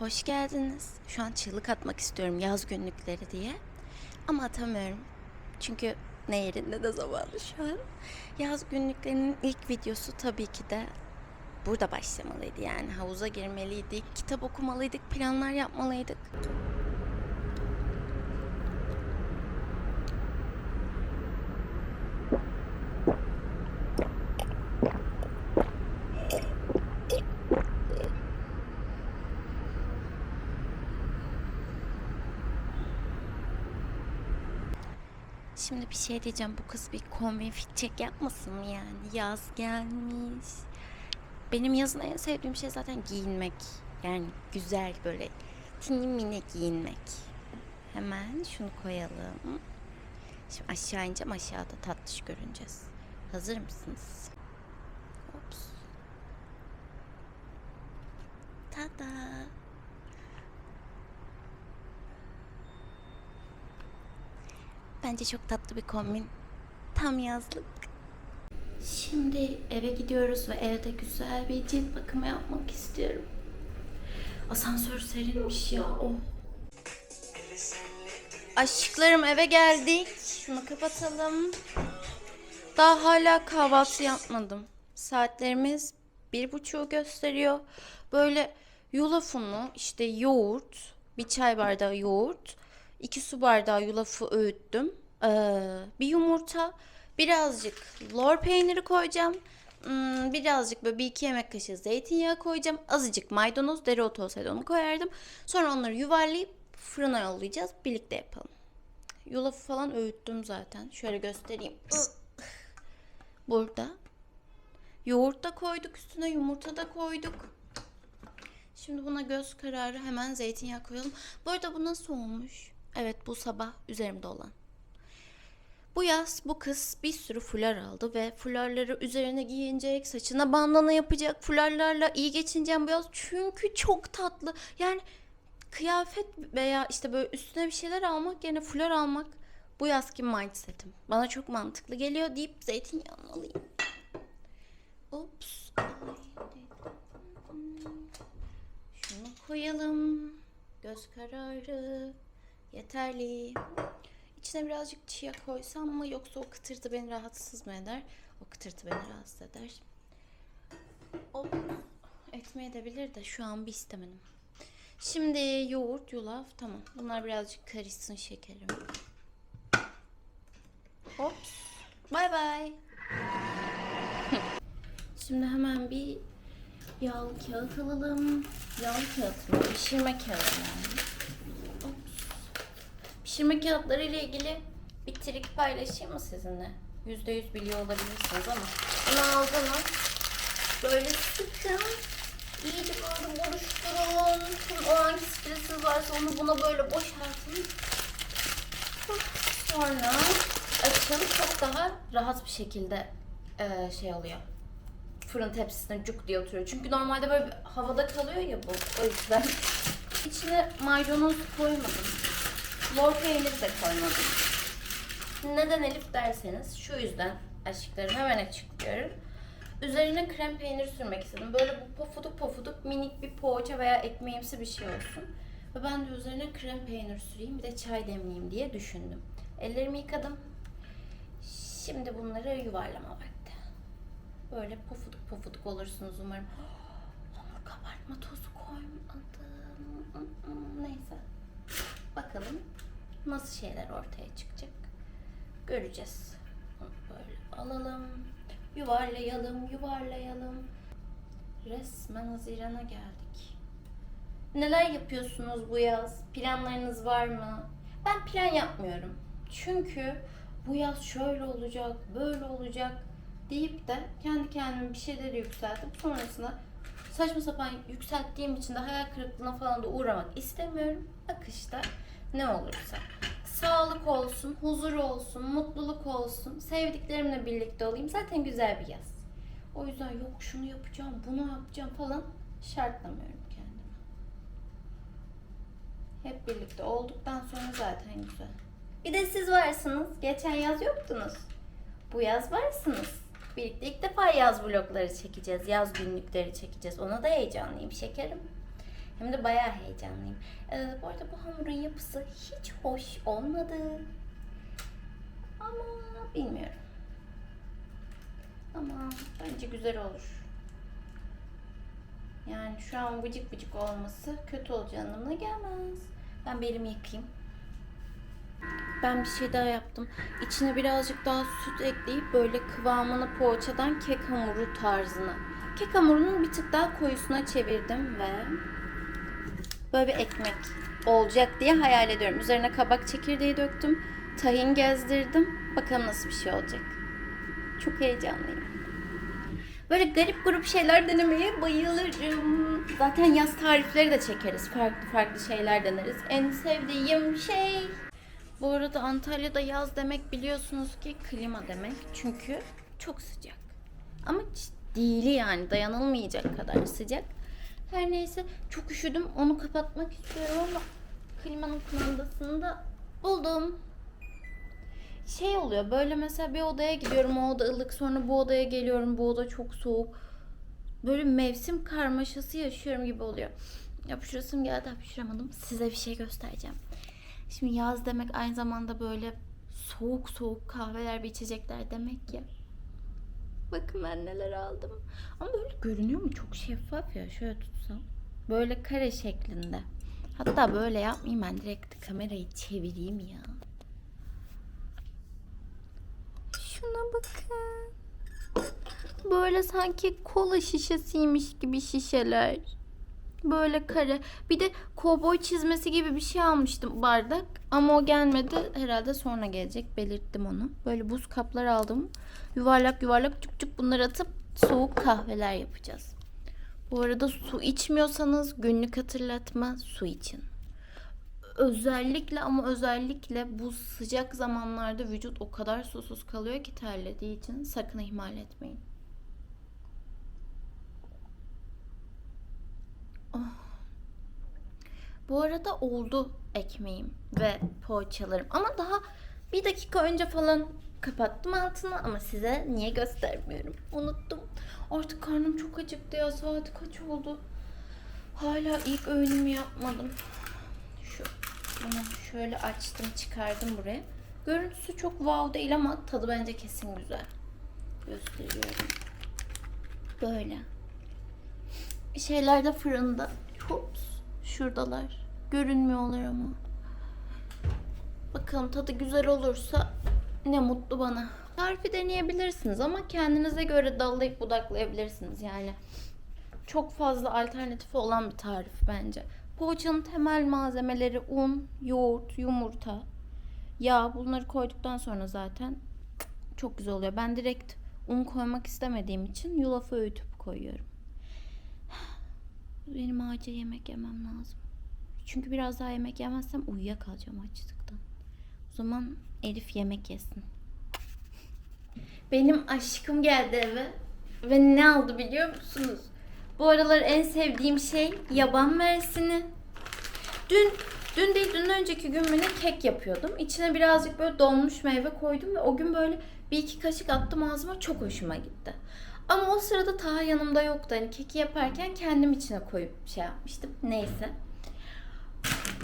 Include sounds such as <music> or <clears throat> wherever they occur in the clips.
Hoş geldiniz. Şu an çığlık atmak istiyorum yaz günlükleri diye. Ama atamıyorum. Çünkü ne yerinde de zamanı şu an. Yaz günlüklerinin ilk videosu tabii ki de burada başlamalıydı. Yani havuza girmeliydik, kitap okumalıydık, planlar yapmalıydık. Şimdi bir şey diyeceğim. Bu kız bir kombin fit check yapmasın mı yani? Yaz gelmiş. Benim yazın en sevdiğim şey zaten giyinmek. Yani güzel böyle tini mini giyinmek. Hemen şunu koyalım. Şimdi aşağı ineceğim. Aşağıda tatlış görüneceğiz. Hazır mısınız? Ops. Tada. Bence çok tatlı bir kombin. Tam yazlık. Şimdi eve gidiyoruz ve evde güzel bir cilt bakımı yapmak istiyorum. Asansör serinmiş ya o. Aşklarım eve geldik. Şunu kapatalım. Daha hala kahvaltı yapmadım. Saatlerimiz bir buçuğu gösteriyor. Böyle yulaf unu, işte yoğurt, bir çay bardağı yoğurt, iki su bardağı yulafı öğüttüm. Ee, bir yumurta, birazcık lor peyniri koyacağım. Hmm, birazcık böyle bir iki yemek kaşığı zeytinyağı koyacağım. Azıcık maydanoz, dereotu olsaydı onu koyardım. Sonra onları yuvarlayıp fırına yollayacağız. Birlikte yapalım. Yulafı falan öğüttüm zaten. Şöyle göstereyim. <sniffs> Burada. Yoğurt da koyduk üstüne, yumurta da koyduk. Şimdi buna göz kararı hemen zeytinyağı koyalım. Bu arada bu nasıl olmuş? Evet bu sabah üzerimde olan. Bu yaz bu kız bir sürü fular aldı ve fularları üzerine giyinecek, saçına bandana yapacak, fularlarla iyi geçineceğim bu yaz. Çünkü çok tatlı. Yani kıyafet veya işte böyle üstüne bir şeyler almak yerine fular almak bu yazki mindsetim. Bana çok mantıklı geliyor deyip zeytinyağını alayım. Ops. Şunu koyalım. Göz kararı. Yeterli. İçine birazcık chia koysam mı yoksa o kıtırtı beni rahatsız mı eder? O kıtırtı beni rahatsız eder. O etmeye de bilir de şu an bir istemedim. Şimdi yoğurt, yulaf tamam. Bunlar birazcık karışsın şekerim. Hops. Bay bay. <laughs> Şimdi hemen bir yağlı kağıt alalım. Yağlı kağıt mı? Pişirme kağıdı yani. Pişirme kağıtları ile ilgili bir trik paylaşayım mı sizinle? Yüzde yüz biliyor olabilirsiniz ama. Bunu aldınız. Böyle sıkın. İyice böyle buruşturun. Tüm o hangi stresiniz varsa onu buna böyle boşaltın. Sonra açın çok daha rahat bir şekilde eee, şey oluyor. Fırın tepsisine cuk diye oturuyor. Çünkü normalde böyle havada kalıyor ya bu. O yüzden. <laughs> İçine maydanoz koymadım. Lor peynir de koymadım. Neden Elif derseniz şu yüzden aşklarım hemen açıklıyorum. Üzerine krem peynir sürmek istedim. Böyle bu pofuduk pofuduk minik bir poğaça veya ekmeğimsi bir şey olsun. Ve ben de üzerine krem peynir süreyim bir de çay demleyeyim diye düşündüm. Ellerimi yıkadım. Şimdi bunları yuvarlama vakti. Böyle pofuduk pofuduk olursunuz umarım. <gasps> Hamur kabartma tozu koymadım. Neyse. Bakalım nasıl şeyler ortaya çıkacak. Göreceğiz. Böyle alalım. Yuvarlayalım, yuvarlayalım. Resmen Haziran'a geldik. Neler yapıyorsunuz bu yaz? Planlarınız var mı? Ben plan yapmıyorum. Çünkü bu yaz şöyle olacak, böyle olacak deyip de kendi kendime bir şeyleri yükseltip sonrasında saçma sapan yükselttiğim için de hayal kırıklığına falan da uğramak istemiyorum. Akışta ne olursa. Sağlık olsun, huzur olsun, mutluluk olsun, sevdiklerimle birlikte olayım. Zaten güzel bir yaz. O yüzden yok şunu yapacağım, bunu yapacağım falan şartlamıyorum kendime. Hep birlikte olduktan sonra zaten güzel. Bir de siz varsınız. Geçen yaz yoktunuz. Bu yaz varsınız. Birlikte ilk defa yaz vlogları çekeceğiz. Yaz günlükleri çekeceğiz. Ona da heyecanlıyım şekerim. Hem de bayağı heyecanlıyım. Ee, bu arada bu hamurun yapısı hiç hoş olmadı. Ama bilmiyorum. Ama bence güzel olur. Yani şu an vıcık vıcık olması kötü olacağı anlamına gelmez. Ben bir elimi yıkayayım. Ben bir şey daha yaptım. İçine birazcık daha süt ekleyip böyle kıvamını poğaçadan kek hamuru tarzına. Kek hamurunun bir tık daha koyusuna çevirdim ve böyle bir ekmek olacak diye hayal ediyorum. Üzerine kabak çekirdeği döktüm. Tahin gezdirdim. Bakalım nasıl bir şey olacak. Çok heyecanlıyım. Böyle garip grup şeyler denemeye bayılırım. Zaten yaz tarifleri de çekeriz. Farklı farklı şeyler deneriz. En sevdiğim şey. Bu arada Antalya'da yaz demek biliyorsunuz ki klima demek. Çünkü çok sıcak. Ama değil yani dayanılmayacak kadar sıcak. Her neyse çok üşüdüm. Onu kapatmak istiyorum ama klimanın kumandasını da buldum şey oluyor böyle mesela bir odaya gidiyorum o oda ılık sonra bu odaya geliyorum bu oda çok soğuk. Böyle mevsim karmaşası yaşıyorum gibi oluyor. Yapışırasım geldi yapıştıramadım. Size bir şey göstereceğim. Şimdi yaz demek aynı zamanda böyle soğuk soğuk kahveler ve içecekler demek ya. Bakın ben neler aldım. Ama böyle görünüyor mu? Çok şeffaf ya. Şöyle tutsam. Böyle kare şeklinde. Hatta böyle yapmayayım ben direkt kamerayı çevireyim ya. Şuna bakın. Böyle sanki kola şişesiymiş gibi şişeler. Böyle kare. Bir de kovboy çizmesi gibi bir şey almıştım bardak. Ama o gelmedi. Herhalde sonra gelecek. Belirttim onu. Böyle buz kaplar aldım. Yuvarlak yuvarlak cuk cuk bunları atıp soğuk kahveler yapacağız. Bu arada su içmiyorsanız günlük hatırlatma su için. Özellikle ama özellikle bu sıcak zamanlarda vücut o kadar susuz kalıyor ki terlediği için sakın ihmal etmeyin. Oh. Bu arada oldu ekmeğim ve poğaçalarım ama daha bir dakika önce falan kapattım altını ama size niye göstermiyorum unuttum. Artık karnım çok acıktı ya saat kaç oldu? Hala ilk öğünümü yapmadım. Şu bunu şöyle açtım çıkardım buraya. Görüntüsü çok wow değil ama tadı bence kesin güzel. Gösteriyorum. Böyle. Şeyler de fırında. Hops. Şuradalar. Görünmüyorlar ama. Bakalım tadı güzel olursa ne mutlu bana. Tarifi deneyebilirsiniz ama kendinize göre dallayıp budaklayabilirsiniz. Yani çok fazla alternatifi olan bir tarif bence. Poğaçanın temel malzemeleri un, yoğurt, yumurta, yağ. Bunları koyduktan sonra zaten çok güzel oluyor. Ben direkt un koymak istemediğim için yulafı öğütüp koyuyorum. Benim acil yemek yemem lazım. Çünkü biraz daha yemek yemezsem uyuyakalacağım açlıktan. O zaman Elif yemek yesin. Benim aşkım geldi eve ve ne aldı biliyor musunuz? Bu aralar en sevdiğim şey yaban mersini. Dün dün değil dün önceki gün ne kek yapıyordum. İçine birazcık böyle donmuş meyve koydum ve o gün böyle bir iki kaşık attım ağzıma çok hoşuma gitti. Ama o sırada ta yanımda yoktu. Hani keki yaparken kendim içine koyup şey yapmıştım. Neyse.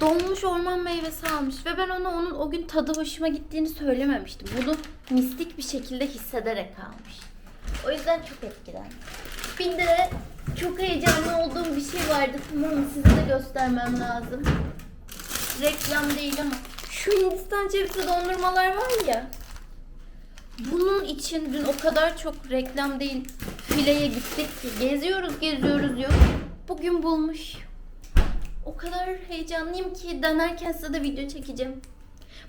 Donmuş orman meyvesi almış ve ben ona onun o gün tadı hoşuma gittiğini söylememiştim. Bunu mistik bir şekilde hissederek almış. O yüzden çok etkilendim. Bir de çok heyecanlı olduğum bir şey vardı. Mı? Size de göstermem lazım. Reklam değil ama. Şu Hindistan cevizi dondurmalar var ya. Bunun için dün o kadar çok reklam değil fileye gittik ki geziyoruz geziyoruz yok. Bugün bulmuş. O kadar heyecanlıyım ki denerken size de video çekeceğim.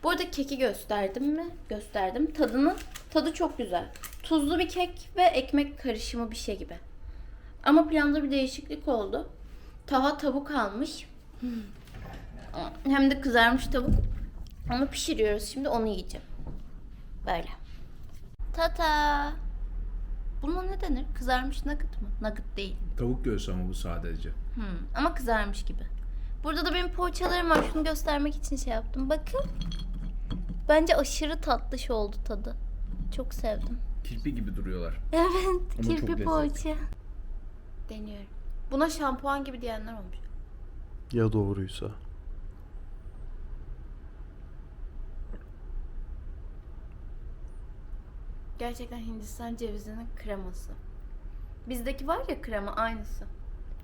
Bu arada keki gösterdim mi? Gösterdim. Tadını, tadı çok güzel. Tuzlu bir kek ve ekmek karışımı bir şey gibi. Ama planda bir değişiklik oldu. Tava tavuk almış. Hem de kızarmış tavuk. Onu pişiriyoruz şimdi onu yiyeceğim. Böyle. Tata. Buna ne denir? Kızarmış nugget mı? Nugget değil. Tavuk göğsü ama bu sadece. Hmm, ama kızarmış gibi. Burada da benim poğaçalarım var. Şunu göstermek için şey yaptım. Bakın. Bence aşırı tatlış oldu tadı. Çok sevdim. Kirpi gibi duruyorlar. Evet, Ama çok kirpi lezzetli. poğaça. Deniyorum. Buna şampuan gibi diyenler olmuş. Ya doğruysa? Gerçekten Hindistan cevizinin kreması. Bizdeki var ya krema aynısı.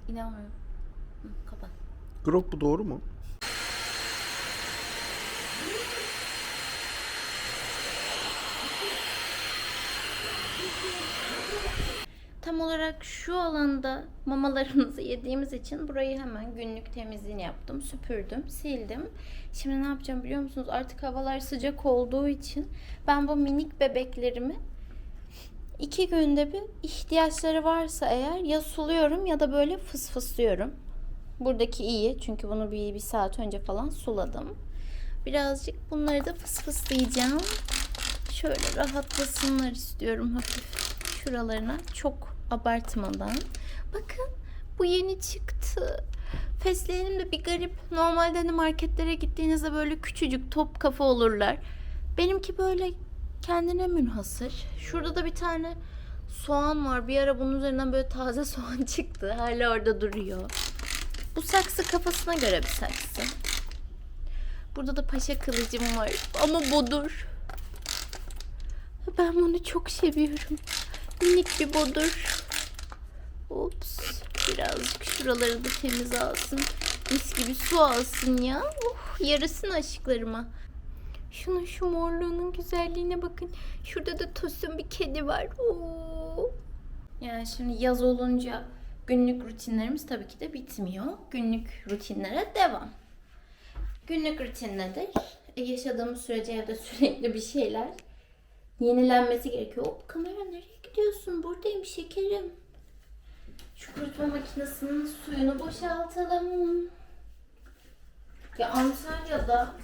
İnanmıyorum. Hı, kapat. Grok bu doğru mu? Tam olarak şu alanda mamalarımızı yediğimiz için burayı hemen günlük temizliğini yaptım. Süpürdüm, sildim. Şimdi ne yapacağım biliyor musunuz? Artık havalar sıcak olduğu için ben bu minik bebeklerimi iki günde bir ihtiyaçları varsa eğer ya suluyorum ya da böyle fısfıslıyorum. Buradaki iyi çünkü bunu bir, bir saat önce falan suladım. Birazcık bunları da fısfıslayacağım. Şöyle rahatlasınlar istiyorum hafif şuralarına çok abartmadan. Bakın bu yeni çıktı. Fesleğenim de bir garip. Normalde hani marketlere gittiğinizde böyle küçücük top kafa olurlar. Benimki böyle kendine münhasır. Şurada da bir tane soğan var. Bir ara bunun üzerinden böyle taze <laughs> soğan çıktı. Hala orada duruyor. Bu saksı kafasına göre bir saksı. Burada da paşa kılıcım var. Ama budur. Ben bunu çok seviyorum. Minik bir bodur. Ups. Birazcık şuraları da temiz alsın. Mis gibi su alsın ya. Uh, yarasın aşklarıma. Şunun şu morluğunun güzelliğine bakın. Şurada da tosun bir kedi var. Oo. Yani şimdi yaz olunca günlük rutinlerimiz tabii ki de bitmiyor. Günlük rutinlere devam. Günlük rutin nedir? E, yaşadığımız sürece evde <laughs> sürekli bir şeyler yenilenmesi gerekiyor. Hop kamera nereye gidiyorsun? Buradayım şekerim. Şu kurutma makinesinin suyunu boşaltalım. Ya Antalya'da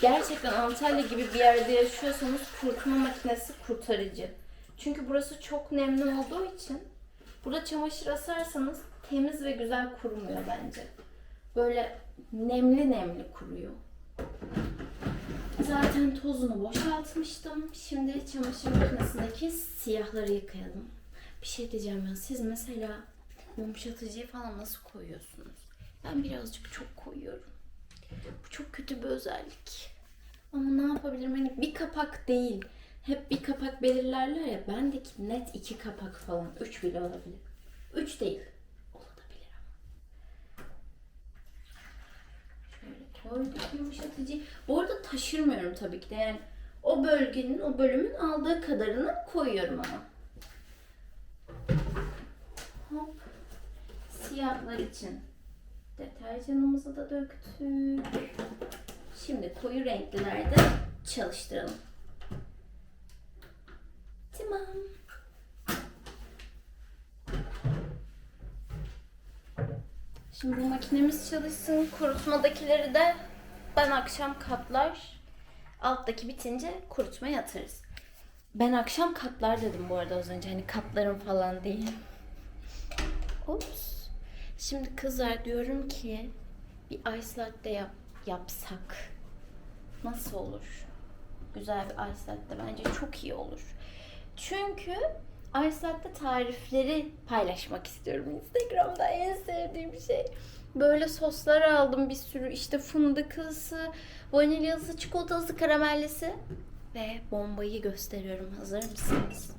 gerçekten Antalya gibi bir yerde yaşıyorsanız kurutma makinesi kurtarıcı. Çünkü burası çok nemli olduğu için burada çamaşır asarsanız temiz ve güzel kurumuyor bence. Böyle nemli nemli kuruyor. Zaten tozunu boşaltmıştım. Şimdi çamaşır makinesindeki siyahları yıkayalım. Bir şey diyeceğim ya. Siz mesela yumuşatıcıyı falan nasıl koyuyorsunuz? Ben birazcık çok koyuyorum. Bu çok kötü bir özellik. Ama ne yapabilirim? Hani bir kapak değil. Hep bir kapak belirlerler ya. Bendeki net iki kapak falan. Üç bile olabilir. Üç değil. Olabilir ama. Şöyle koyduk yumuşatıcı. Bu arada taşırmıyorum tabii ki de. Yani o bölgenin, o bölümün aldığı kadarını koyuyorum ama. Hop. Siyahlar için deterjanımızı da döktük. Şimdi koyu renklilerde çalıştıralım. Tamam. Şimdi bu makinemiz çalışsın. Kurutmadakileri de ben akşam katlar. Alttaki bitince kurutmaya atarız. Ben akşam katlar dedim bu arada az önce. Hani katlarım falan değil. Ops. Şimdi kızlar diyorum ki bir ice latte yap, yapsak. Nasıl olur? Güzel bir ice latte bence çok iyi olur. Çünkü ice latte tarifleri paylaşmak istiyorum Instagram'da en sevdiğim şey. Böyle soslar aldım bir sürü işte fındıklısı, vanilyalısı, çikolatalısı, karamellisi ve bombayı gösteriyorum. Hazır mısınız?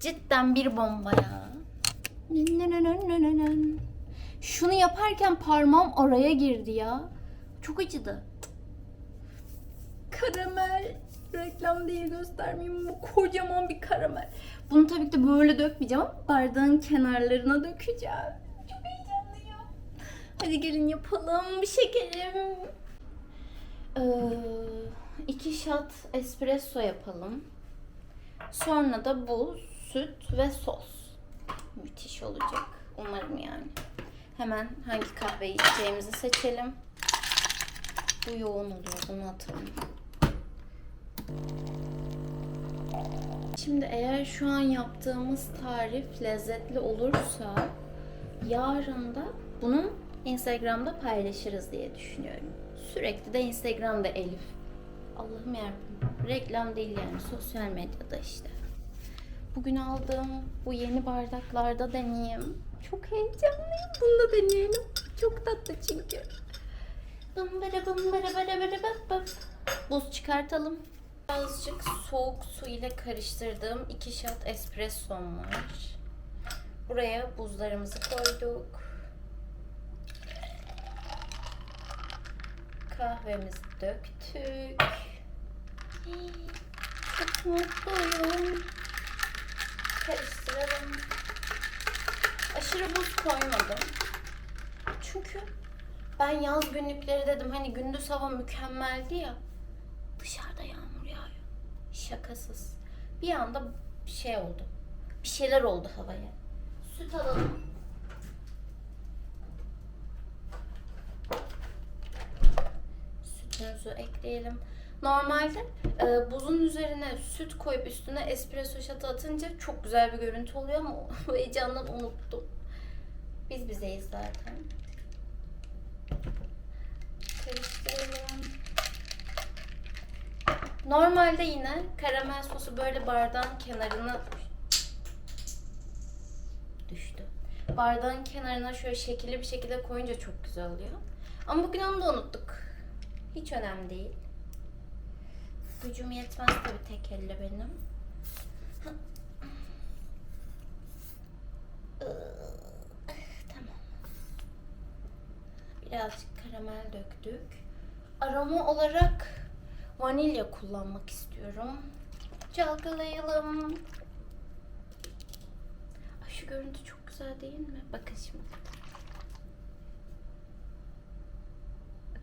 Cidden bir bomba ya. Şunu yaparken parmağım araya girdi ya. Çok acıdı. Karamel. Reklam diye göstermeyeyim bu kocaman bir karamel. Bunu tabii ki de böyle dökmeyeceğim ama bardağın kenarlarına dökeceğim. Çok heyecanlıyım. Hadi gelin yapalım şekerim. Ee, iki shot espresso yapalım. Sonra da buz, süt ve sos. Müthiş olacak. Umarım yani. Hemen hangi kahveyi içeceğimizi seçelim. Bu yoğun oluyor. Bunu atalım. Şimdi eğer şu an yaptığımız tarif lezzetli olursa yarın da bunu Instagram'da paylaşırız diye düşünüyorum. Sürekli de Instagram'da Elif. Allah'ım yarabbim. Reklam değil yani sosyal medyada işte. Bugün aldığım bu yeni bardaklarda deneyeyim. Çok heyecanlıyım. Bunu da deneyelim. Çok tatlı çünkü. Bımbıra bımbıra bara bara bap bap. Buz çıkartalım. Birazcık soğuk su ile karıştırdığım iki shot espressom var. Buraya buzlarımızı koyduk. Kahvemizi döktük. Çok mutluyum. Karıştıralım. Aşırı buz koymadım. Çünkü ben yaz günlükleri dedim hani gündüz hava mükemmeldi ya. Dışarıda yağmur yağıyor. Şakasız. Bir anda bir şey oldu. Bir şeyler oldu havaya. Süt alalım. Sütümüzü ekleyelim. Normalde e, buzun üzerine süt koyup üstüne espresso shot atınca çok güzel bir görüntü oluyor ama <laughs> heyecandan unuttum. Biz bizeyiz zaten. Karıştıralım. Normalde yine karamel sosu böyle bardağın kenarına düştü. Bardağın kenarına şöyle şekilli bir şekilde koyunca çok güzel oluyor. Ama bugün onu da unuttuk. Hiç önemli değil. Gücüm yetmez tabii tek elle benim. Tamam. Birazcık karamel döktük. Aroma olarak vanilya kullanmak istiyorum. Çalkalayalım. Ay şu görüntü çok güzel değil mi? Bakın şimdi.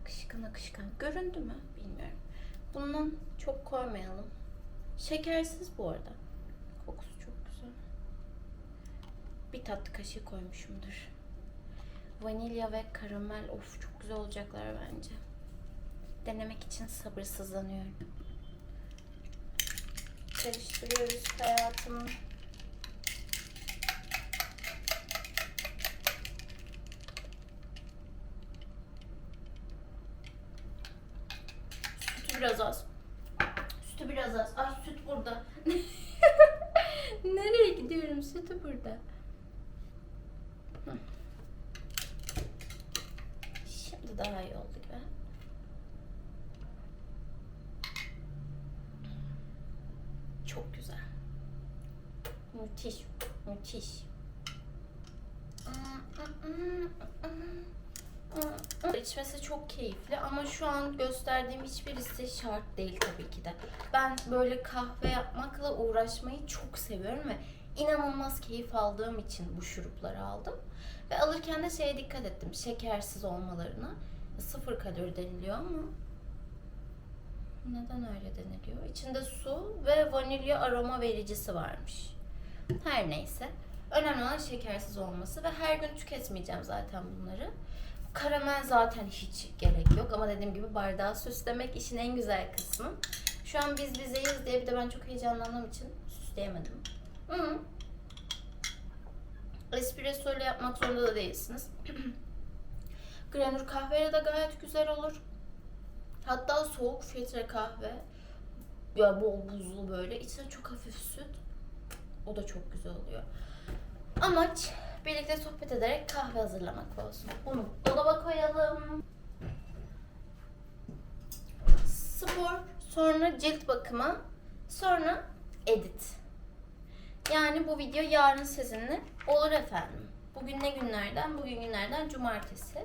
Akışkan akışkan. Göründü mü? Bilmiyorum. Bundan çok koymayalım. Şekersiz bu arada. Kokusu çok güzel. Bir tatlı kaşığı koymuşumdur. Vanilya ve karamel of çok güzel olacaklar bence. Denemek için sabırsızlanıyorum. Karıştırıyoruz hayatım. Sütü biraz az. Sütü biraz az. Ay süt burada. <laughs> Nereye gidiyorum? Sütü burada. Şimdi daha iyi oldu gibi. Çok güzel. Müthiş. Müthiş. İçmesi çok keyifli ama şu an gösterdiğim hiçbirisi şart değil tabii ki de. Ben böyle kahve yapmakla uğraşmayı çok seviyorum ve inanılmaz keyif aldığım için bu şurupları aldım. Ve alırken de şeye dikkat ettim. Şekersiz olmalarına. Sıfır kalori deniliyor ama neden öyle deniliyor? İçinde su ve vanilya aroma vericisi varmış. Her neyse. Önemli olan şekersiz olması ve her gün tüketmeyeceğim zaten bunları. Karamel zaten hiç gerek yok ama dediğim gibi bardağı süslemek işin en güzel kısmı. Şu an biz bizeyiz diye bir de ben çok heyecanlandığım için süsleyemedim. Hı. Espresso ile yapmak zorunda da değilsiniz. <clears throat> Granül kahveyle de gayet güzel olur. Hatta soğuk filtre kahve ya bol buzlu böyle içine çok hafif süt. O da çok güzel oluyor. Amaç birlikte sohbet ederek kahve hazırlamak olsun. Bunu dolaba koyalım. Spor, sonra cilt bakımı, sonra edit. Yani bu video yarın sizinle olur efendim. Bugün ne günlerden? Bugün günlerden cumartesi.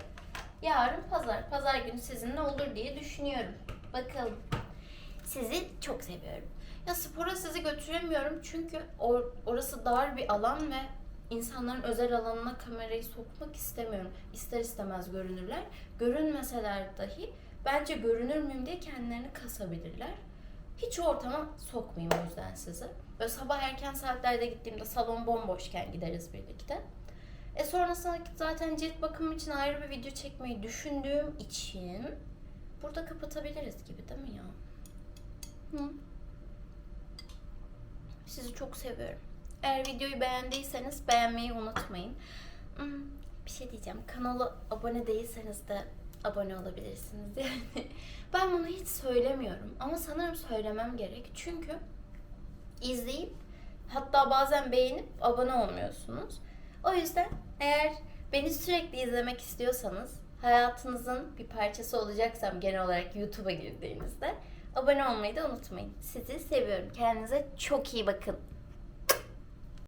Yarın pazar. Pazar günü sizinle olur diye düşünüyorum. Bakalım. Sizi çok seviyorum. Ya spora sizi götüremiyorum çünkü or- orası dar bir alan ve insanların özel alanına kamerayı sokmak istemiyorum. İster istemez görünürler. Görünmeseler dahi bence görünür müyüm diye kendilerini kasabilirler. Hiç ortama sokmayayım o yüzden sizi. Böyle sabah erken saatlerde gittiğimde salon bomboşken gideriz birlikte. E sonrasında zaten cilt bakımı için ayrı bir video çekmeyi düşündüğüm için burada kapatabiliriz gibi değil mi ya? Hı. Sizi çok seviyorum. Eğer videoyu beğendiyseniz beğenmeyi unutmayın. Hmm, bir şey diyeceğim. Kanala abone değilseniz de abone olabilirsiniz yani. <laughs> Ben bunu hiç söylemiyorum ama sanırım söylemem gerek. Çünkü izleyip hatta bazen beğenip abone olmuyorsunuz. O yüzden eğer Beni sürekli izlemek istiyorsanız, hayatınızın bir parçası olacaksam genel olarak YouTube'a girdiğinizde abone olmayı da unutmayın. Sizi seviyorum. Kendinize çok iyi bakın.